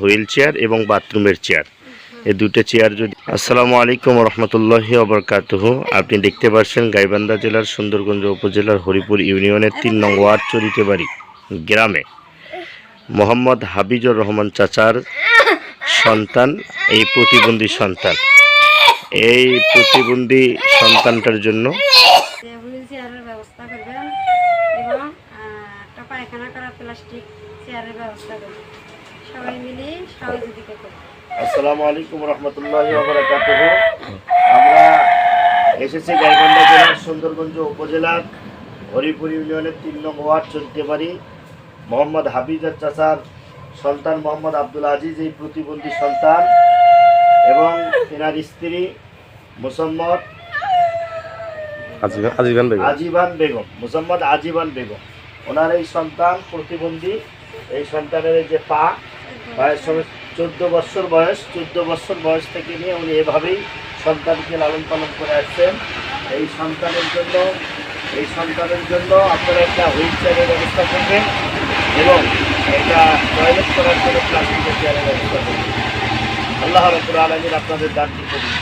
Wheel chair এবং বাথরুমের chair. এই দুটো চেয়ার যদি আসসালামু আলাইকুম রহমতুল্লাহ অবরকাতহ আপনি দেখতে পাচ্ছেন গাইবান্ধা জেলার সুন্দরগঞ্জ উপজেলার হরিপুর ইউনিয়নের তিন নং ওয়ার্ড চরিতে বাড়ি, গ্রামে। মোহাম্মদ হাবিজুর রহমান চাচার সন্তান, এই প্রতিবন্ধী সন্তান। এই প্রতিবন্ধী সন্তানটার জন্য ব্যবস্থা করবেন এবং করা প্লাস্টিক চেয়ারের ব্যবস্থা করবেন। সবাই মিলে সহযোগিতা করবেন আসসালামু আলাইকুম রহমতুল্লাহ আমরা এসেছি গাইবান্ধা জেলার সুন্দরগঞ্জ উপজেলার হরিপুর ইউনিয়নের তিন নং ওয়ার্ড চলতে পারি মোহাম্মদ হাফিজার চাচার সন্তান মোহাম্মদ আব্দুল আজিজ এই প্রতিবন্ধী সন্তান এবং তেনার স্ত্রী মুসম্মদ আজীবন আজীবন বেগম। আজিবান বেগম মুসম্মদ আজিবান বেগম। ওনার এই সন্তান প্রতিবন্ধী এই সন্তানের এই যে পা পায়ের সঙ্গে চোদ্দ বছর বয়স, চোদ্দ বছর বয়স থেকে নিয়ে উনি এভাবেই সন্তানকে লালন পালন করে আসছেন। এই সন্তানের জন্য, এই সন্তানের জন্য আপনারা একটা হুইল চেয়ারের ব্যবস্থা করবেন এবং এটা টয়লেট করার জন্য প্লাস্টিকের চেয়ারের ব্যবস্থা করবেন। আল্লাহ রকুর আলমীর আপনাদের দান করুন।